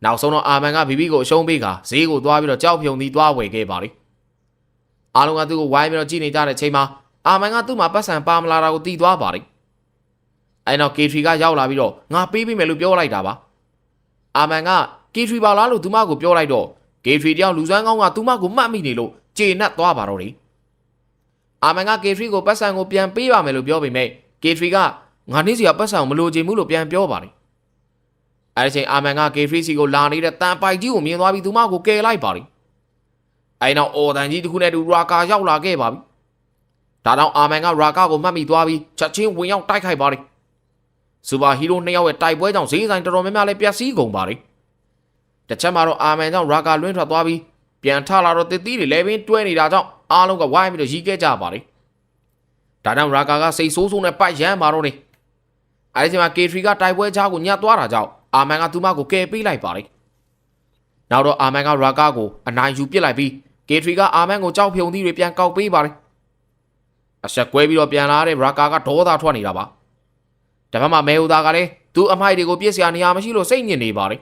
နောက်ဆုံးတော့အာမန်ကဘီဘီကိုအရှုံးပေးကဈေးကိုသွားပြီးတော့ကြောက်ဖြုံသီးသွားဝယ်ခဲ့ပါတယ်အားလုံးကသူ့ကိုဝိုင်းပြီးတော့ကြည့်နေကြတဲ့ချိန်မှာအာမန်ကသူ့မှာပတ်စံပါမလာတာကိုတီးသွားပါတယ်အဲနောက်ကေထရီကရောက်လာပြီးတော့ငါပေးပေးမယ်လို့ပြောလိုက်တာပါအာမန်ကကေထရီပါလားလို့သူမကိုပြောလိုက်တော့ကေထရီတယောက်လူစွမ်းကောင်းကသူမကိုမှတ်မိနေလို့ကျေနပ်သွားပါတော့တယ်အာမန်ကကေထရီကိုပတ်စံကိုပြန်ပေးပါမယ်လို့ပြောပေမဲ့ကေထရီက ငါနေ့စီကပတ်စံကိုမလိုချင်ဘူးလို့ပြန်ပြောပါတယ်အဲဒီချိန်အာမန်ကကေထရီစီကိုလာနေတဲ့တန်ပိုက်ကြီးကိုမြင်သွားပြီးသူမကိုကယ်လိုက်ပါတယ်အဲနောက်အော်တန်ကြီးတစ်ခုနဲ့တူရာကာရောက်လာခဲ့ပါပြီဒါတော့အာမန်ကရာကာကိုမှတ်မိသွားပြီးချက်ချင်းဝင်ရောက်တိုက်ခိုက်ပါတယ်စူပါဟီးရိုးနှစ်ယောက်ရဲ့တိုက်ပွဲကြောင့်ဈေးဆိုင်တော်တော်များများလည်းပျက်စီးကုန်ပါတယ်တစ်ချက်မှာတော့အာမန်ကြောင့်ရာကာလွင့်ထွက်သွားပြီးပြန်ထလာတော့တစ်သီးတွေလည်းပင်တွဲနေတာကြောင့်အားလုံးကဝိုင်းပြီးတော့ရီးခဲ့ကြပါတယ်ဒါကြောင့်ရာကာကစိတ်ဆိုးဆိုးနဲ့ပိုက်ရမ်းပါတော့နေ အဲဒီချိန်မှာကေထရီကတိုက်ပွဲချားကိုညှပ်သွားတာကြောင့်အာမန်ကသူမကိုကယ်ပေးလိုက်ပါတယ်နောက်တော့အာမန်ကရာကာကိုအနိုင်ယူပစ်လိုက်ပြီးကေထရီကအာမန်ကိုကြောက်ဖြုံသီးတွေပြန်ကောက်ပေးပါတယ်အဆက်ကွဲပြီးတော့ပြန်လာတဲ့ရာကာကဒေါသထွက်နေတာပါတပတ်မှာမဲဟူသားကလည်းသူ့အမိုက်တွေကိုပြစ်စရာနေရာမရှိလို့စိတ်ညစ်နေပါတယ်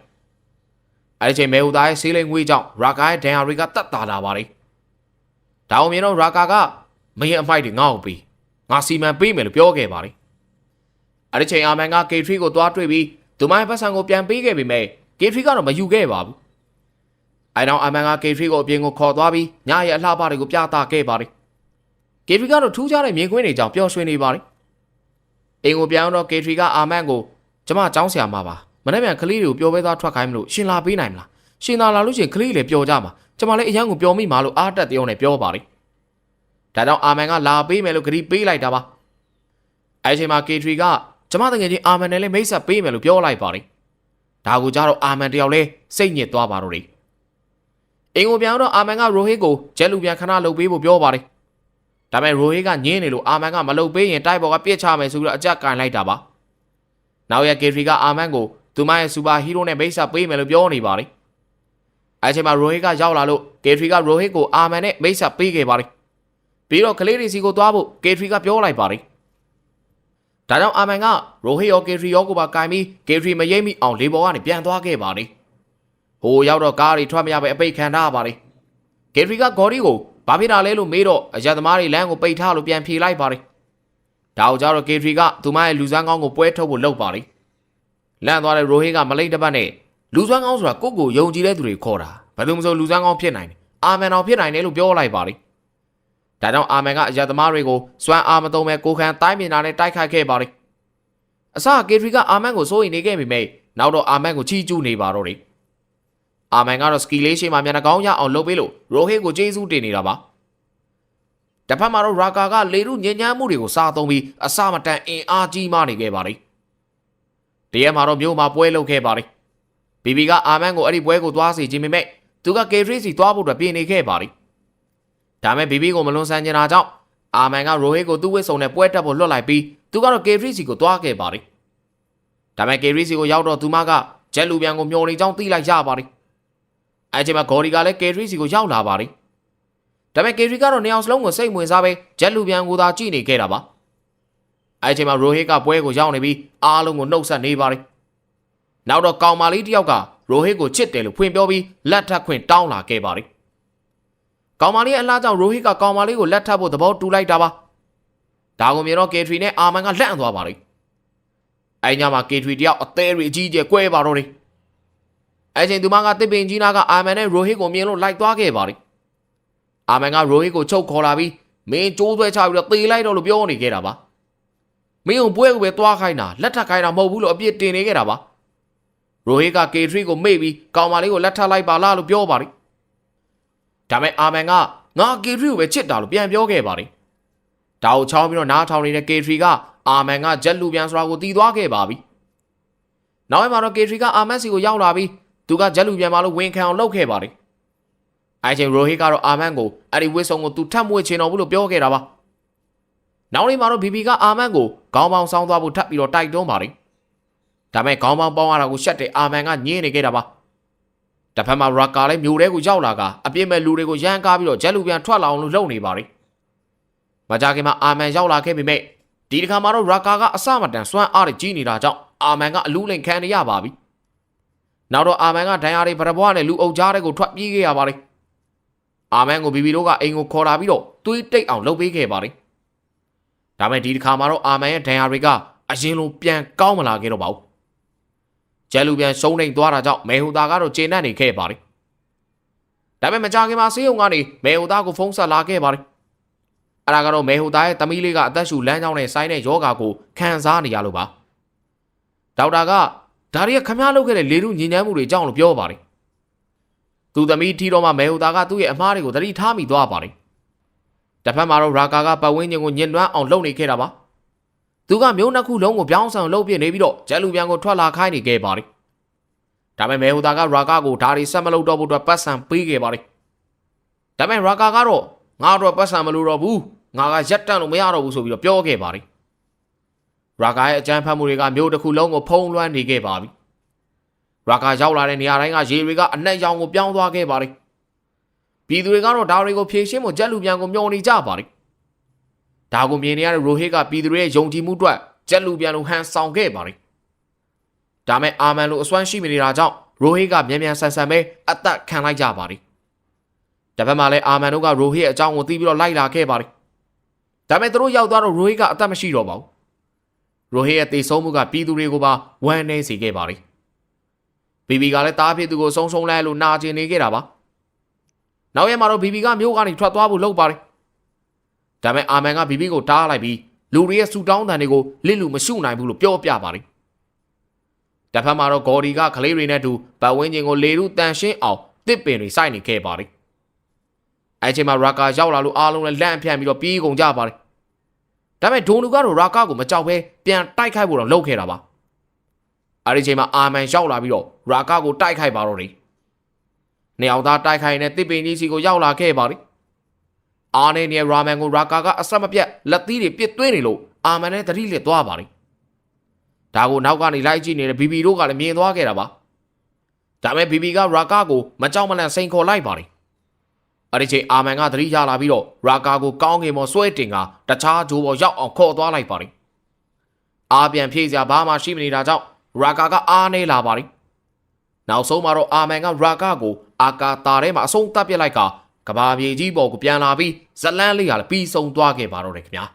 အဲဒီချိန်မဲဟူသားရဲ့ဆေးလိမ်ငွေကြောင့်ရာကာရဲ့ဒန်ဟာရီကတတ်တာလာပါတယ်ဒါအောင်မြင်တော့ရာကာကမင်းရဲ့အမိုက်တွေငါ့ကိုပေးငါစီမံပေးမယ်လို့ပြောခဲ့ပါတယ် အဲဒီချိန်အာမန်ကကေထရီကိုသွားတွေ့ပြီးသူမရဲ့ပတ်စံကိုပြန်ပေးခဲ့ပေမဲ့ကေထရီကတော့မယူခဲ့ပါဘူးအဲတော့အာမန်ကကေထရီကိုအပြင်ကိုခေါ်သွားပြီးညရဲ့အလှပတွေကိုပြသခဲ့ပါတယ်ကေထရီကတော့ထူးခြားတဲ့မြင်ကွင်းတွေကြောင့်ပျော်ရွှင်နေပါတယ်အိမ်ကိုပြောင်းတော့ကေထရီကအာမန်ကိုကျမចောင်းဆရာမပါမနေ့ပြန်ကလေးတွေကိုပျော်ပဲသွားထွက်ခိုင်းမလို့ရှင်လာပေးနိုင်မလားရှင်သာလာလို့ရှင်ကလေးတွေလည်းပျော်ကြမှာကျမလည်းအရန်ကိုပျော်မိမှာလို့အားတက်တယောနဲ့ပြောပါတယ်ဒါကြောင့်အာမန်ကလာပေးမယ်လို့ဂရီပေးလိုက်တာပါအဲချိန်မှာကေထရီက ကျမတကယ်ချင်းအာမန်နဲ့လည်းမိတ်ဆက်ပေးမယ်လို့ပြောလိုက်ပါတယ်ဒါကိုကြတော့အာမန်တယောက်လဲစိတ်ညစ်သွားပါတော့တယ်အင်ကိုပြောင်းတော့အာမန်ကရိုဟစ်ကိုဂျက်လူပြန်ခဏလုပ်ပေးဖို့ပြောပါတယ်ဒါပေမဲ့ရိုဟစ်ကညင်းနေလို့အာမန်ကမလုပ်ပေးရင်တိုက်ပေါ်ကပြစ်ချမယ်ဆိုပြီးတော့အကြက်ကန်လိုက်တာပါနောက်ရကေထရီကအာမန်ကိုသူမရဲ့စူပါဟီးရိုးနဲ့မိတ်ဆက်ပေးမယ်လို့ပြောနေပါတယ်အဲချိန်မှာရိုဟစ်ကရောက်လာလို့ကေထရီကရိုဟစ်ကိုအာမန်နဲ့မိတ်ဆက်ပေးခဲ့ပါတယ်ပြီးတော့ကလေးတွေစီကိုသွားဖို့ကေထရီကပြောလိုက်ပါတယ် ဒါကြောင့်အာမန်ကရိုဟစ်ရောကေထရီရောကိုပါကင်ပြီးကေထရီမရိပ်မိအောင်လေပေါ်ကနေပြန်သွားခဲ့ပါတယ်ဟိုရောက်တော့ကားတွေထွက်မရပဲအပိတ်ခံထားရပါတယ်ဂေထရီကဂေါ်ဒီကိုဘာဖြစ်တာလဲလို့မေးတော့အရက်သမားတွေလမ်းကိုပိတ်ထားလို့ပြန်ဖြေလိုက်ပါတယ်ဒါအောင်ကြတော့ဂေထရီကသူမရဲ့လူစမ်းကောင်းကိုပွဲထုတ်ဖို့လုပ်ပါတယ်လန့်သွားတဲ့ရိုဟင်းကမလိမ့်တပတ်နဲ့လူစွမ်းကောင်းဆိုတာကိုယ့်ကိုယုံကြည်တဲ့သူတွေခေါ်တာဘယ်သူမှမဆိုလူစွမ်းကောင်းဖြစ်နိုင်တယ်အာမန်တော်ဖြစ်နိုင်တယ်လို့ပြောလိုက်ပါတယ် ဒါကြောင့်အာမန်ကအရက်သမားတွေကိုစွမ်းအားမသုံးမဲ့ကိုခန့်တိုင်းမြင်တာနဲ့တိုက်ခိုက်ခဲ့ပါတယ်အစဂေထရီကအာမန်ကိုစိုးရိမ်နေခဲ့ပေမဲ့နောက်တော့အာမန်ကိုချီးကျူးနေပါတော့တယ်အာမန်ကတော့စကီလေးရှိမှမျက်နှာကောင်းရအောင်လုပ်ပေးလို့ရိုဟစ်ကိုကျေးဇူးတင်နေတာပါတစ်ဖက်မှာတော့ရာကာကလေရုညဉ့်ညမ်းမှုတွေကိုစားသုံးပြီးအစမတန်အင်အားကြီးမားနေခဲ့ပါတယ်တရက်မှာတော့မြို့မှာပွဲလုပ်ခဲ့ပါတယ်ဘီဘီကအာမန်ကိုအဲ့ဒီပွဲကိုသွားစီခြင်းပေမဲ့သူကကေထရီစီသွားဖို့အတွက်ပြင်နေခဲ့ပါတယ် ဒါမဲ့ဘီဘီကိုမလွန်ဆန်းကျင်တာကြောင့်အာမန်ကရိုဟစ်ကိုသူ့ဝစ်စုံနဲ့ပွဲတက်ဖို့လွတ်လိုက်ပြီးသူကတော့ကေထရီစီကိုသွားခဲ့ပါတယ်ဒါမဲ့ကေထရီစီကိုရောက်တော့သူမကဂျက်လူပြန်ကိုမျောနေကြောင်းသိလိုက်ရပါတယ်အဲချိန်မှာဂေါ်ဒီကလည်းကေထရီစီကိုရောက်လာပါတယ်။ဒါပေမဲ့ကေထရီကတော့နေအောင်စလုံးကိုစိတ်ဝင်စားပဲဂျက်လူပြန်ကိုသာကြည့်နေခဲ့တာပါ။အဲချိန်မှာရိုဟစ်ကပွဲကိုရောက်နေပြီးအားလုံးကိုနှုတ်ဆက်နေပါတယ်။နောက်တော့ကောင်မလေးတစ်ယောက်ကရိုဟစ်ကိုချစ်တယ်လို့ဖွင့်ပြောပြီးလက်ထပ်ခွင့်တောင်းလာခဲ့ပါတယ်။ ကောင်မလေးရဲ့အလားကြောင့်ရိုဟစ်ကကောင်မလေးကိုလက်ထပ်ဖို့သဘောတူလိုက်တာပါ။ဒါကိုမြင်တော့ကေထရီနဲ့အာမန်ကလန့်သွားပါတယ်။အဲညမှာကေထရီတယောက်အသေးရီအကြီးကျယ်ကွဲပါတော့တယ်။အဲချိန်သူမကတစ်ပင်ကြီးနာကအာမန်နဲ့ရိုဟစ်ကိုမြင်လို့လိုက်သွားခဲ့ပါတယ်။အာမန်ကရိုဟစ်ကိုချုပ်ခေါ်လာပြီးမင်းကျိုးဆွဲချပြီးတော့တေလိုက်တော့လို့ပြောနေခဲ့တာပါ။မင်းကိုပွဲကိုပဲသွားခိုင်းတာလက်ထပ်ခိုင်းတာမဟုတ်ဘူးလို့အပြစ်တင်နေခဲ့တာပါ။ရိုဟစ်ကကေထရီကိုမေ့ပြီးကောင်မလေးကိုလက်ထပ်လိုက်ပါလားလို့ပြောပါတယ်။ ဒါမဲ့အာမန်ကငါကေထရီကိုပဲချစ်တာလို့ပြန်ပြောခဲ့ပါတယ်။ဒါကိုချောင်းပြီးတော့နားထောင်နေတဲ့ကေထရီကအာမန်ကဂျက်လူပြန်ဆိုတာကိုတီးသွားခဲ့ပါပြီ။နောက်ပိုင်းမှာတော့ကေထရီကအာမန်စီကိုရောက်လာပြီးသူကဂျက်လူပြန်မလို့ဝင်ခံအောင်လုပ်ခဲ့ပါတယ်အဲချိန်ရိုဟီကတော့အာမန်ကိုအဲ့ဒီဝစ်ဆုံကိုသူထပ်မွေချင်တော်ဘူးလို့ပြောခဲ့တာပါနောက်နေ့မှာတော့ဘီဘီကအာမန်ကိုခေါင်းပေါင်းဆောင်းသွားဖို့ထပ်ပြီးတော့တိုက်တွန်းပါတယ်ဒါပေမဲ့ခေါင်းပေါင်းပေါင်းရတာကိုရှက်တဲ့အာမန်ကညင်းနေခဲ့တာပါ တစ်ဖက်မှာရာကာလည်းမြို့ထဲကိုရောက်လာကအပြစ်မဲ့လူတွေကိုရန်ကားပြီးတော့ဂျက်လူပြန်ထွက်လာအောင်လို့လုပ်နေပါတယ်မကြခင်မှာအာမန်ရောက်လာခဲ့ပေမဲ့ဒီတစ်ခါမှာတော့ရာကာကအစမတန်စွမ်းအားတွေကြီးနေတာကြောင့်အာမန်ကအလူးလိန်ခံနေရပါပြီနောက်တော့အာမန်ကဒဏ်ရာတွေဗရဘွားနဲ့လူအုပ်ကြားတွေကိုထွက်ပြေးခဲ့ရပါတယ်အာမန်ကိုဘီဘီတို့ကအိမ်ကိုခေါ်လာပြီးတော့သွေးတိတ်အောင်လုပ်ပေးခဲ့ပါတယ်ဒါပေမဲ့ဒီတစ်ခါမှာတော့အာမန်ရဲ့ဒဏ်ရာတွေကအရင်လိုပြန်ကောင်းမလာခဲ့တော့ပါဘူး ကျဲလူပြန်ရှုံးနေသွားတာကြောင့်မေဟူတာကတော့ကျေနပ်နေခဲ့ပါတယ်ဒါပေမဲ့မကြခင်မှာဆေးရုံကနေမေဟူတာကိုဖုန်းဆက်လာခဲ့ပါတယ်အဲ့ဒါကတော့မေဟူတာရဲ့သမီးလေးကအသက်ရှူလမ်းကြောင်းနဲ့ဆိုင်းတဲ့ယောဂါကိုခံစားနေရလို့ပါဒေါက်တာကဒါရီကခမားလုပ်ခဲ့တဲ့လေလူညဉ့်ညမ်းမှုတွေကြောင့်လို့ပြောပါတယ်သူသမီးထီတော့မှမေဟူတာကသူ့ရဲ့အမားတွေကိုသတိထားမိသွားပါတယ်တစ်ဖက်မှာတော့ရာကာကပတ်ဝန်းကျင်ကိုညှဉ်းနှွမ်းအောင်လုပ်နေခဲ့တာပါ သူကမျိုးနှစ်ခုလုံးကိုပြောင်းဆောင်လုပ်ပြနေပြီးတော့ဂျက်လူပြန်ကိုထွက်လာခိုင်းနေခဲ့ပါတယ်ဒါပေမဲ့မေဟူတာကရာကာကိုဒါရီဆက်မလုပ်တော့ဖို့အတွက်ပတ်စံပေးခဲ့ပါတယ်ဒါပေမဲ့ရာကာကတော့ငါတော့ပတ်စံမလို့တော့ဘူးငါကရက်တန့်လို့မရတော့ဘူးဆိုပြီးတော့ပြောခဲ့ပါတယ်ရာကာရဲ့အကြမ်းဖက်မှုတွေကမျိုးတစ်ခုလုံးကိုဖုံးလွှမ်းနေခဲ့ပါပြီရာကာရောက်လာတဲ့နေရာတိုင်းကရေတွေကအနက်ရောင်ကိုပြောင်းသွားခဲ့ပါတယ်ပြည်သူတွေကတော့ဒါတွေကိုဖြေရှင်းဖို့ဂျက်လူပြန်ကိုမျှော်နေကြပါတယ် ဒါကိုမြင်နေရတဲ့ရိုဟစ်ကပြည်သူတွေရဲ့ယုံကြည်မှုအတွက်ဂျက်လူပြန်လိုဟန်ဆောင်ခဲ့ပါတယ်ဒါမဲ့အာမန်လိုအစွမ်းရှိမနေတာကြောင့်ရိုဟစ်ကမြန်မြန်ဆန်ဆန်ပဲအသက်ခံလိုက်ကြပါတယ်တစ်ဖက်မှာလည်းအာမန်တို့ကရိုဟစ်အကြောင်းကိုသိပြီးတော့လိုက်လာခဲ့ပါတယ်ဒါမဲ့သူတို့ရောက်သွားတော့ရိုဟစ်ကအသက်မရှိတော့ပါဘူးရိုဟစ်ရဲ့တေဆုံးမှုကပြည်သူတွေကိုပါဝမ်းနည်းစေခဲ့ပါတယ်ဘီဘီကလည်းတားဖြစ်သူကိုဆုံးဆုံးလိုက်လို့နာကျင်နေခဲ့တာပါနောက်ရက်မှာတော့ဘီဘီကမြို့ကနေထွက်သွားဖို့လုပ်ပါတယ် ဒါပေမဲ့အာမန်ကဘီဘီကိုတားလိုက်ပြီးလူတွေရဲ့ဆူတောင်းတန်တွေကိုလစ်လူမရှုနိုင်ဘူးလို့ပြောပြပါတယ်တစ်ဖက်မှာတော့ဂေါ်ဒီကကလေးတွေနဲ့အတူပတ်ဝန်းကျင်ကိုလေလူတန်ရှင်းအောင်တစ်ပင်တွေစိုက်နေခဲ့ပါတယ်အဲချိန်မှာရာကာရောက်လာလို့အားလုံးလည်းလန့်ဖြန့်ပြီးတော့ပြေးကုန်ကြပါတယ်ဒါပေမဲ့ဒိုနူကတော့ရာကာကိုမကြောက်ဘဲပြန်တိုက်ခိုက်ဖို့တော့လုပ်ခဲ့တာပါအဲဒီချိန်မှာအာမန်ရောက်လာပြီးတော့ရာကာကိုတိုက်ခိုက်ပါတော့တယ်နေအောင်သားတိုက်ခိုက်နေတဲ့တစ်ပင်ကြီးစီကိုရောက်လာခဲ့ပါတယ် အာနေနေရာမန်ကိုရာကာကအဆက်မပြတ်လက်သီးတွေပစ်သွင်းနေလို့အာမန်နဲ့တတိလစ်သွားပါတယ်ဒါကိုနောက်ကနေလိုက်ကြည့်နေတဲ့ဘီဘီတို့ကလည်းမြင်သွားခဲ့တာပါဒါပေမဲ့ဘီဘီကရာကာကိုမကြောက်မလန့်စိန်ခေါ်လိုက်ပါတယ်အဲ့ဒီချိန်အာမန်ကသတိရလာပြီးတော့ရာကာကိုကောင်းကင်ပေါ်ဆွဲတင်ကတခြားဂျိုးပေါ်ရောက်အောင်ခေါ်သွားလိုက်ပါတယ်အာပြန်ဖြည့်စရာဘာမှရှိမနေတာကြောင့်ရာကာကအားနေလာပါတယ်နောက်ဆုံးမှာတော့အာမန်ကရာကာကိုအာကာတာထဲမှာအဆုံးသတ်ပစ်လိုက်က ကဘာပြေကြီးပေါ်ကိုပြန်လာပြီးဇလန်းလေးကလည်းပြီးဆုံးသွားခဲ့ပါတော့တယ်ခင်ဗျာ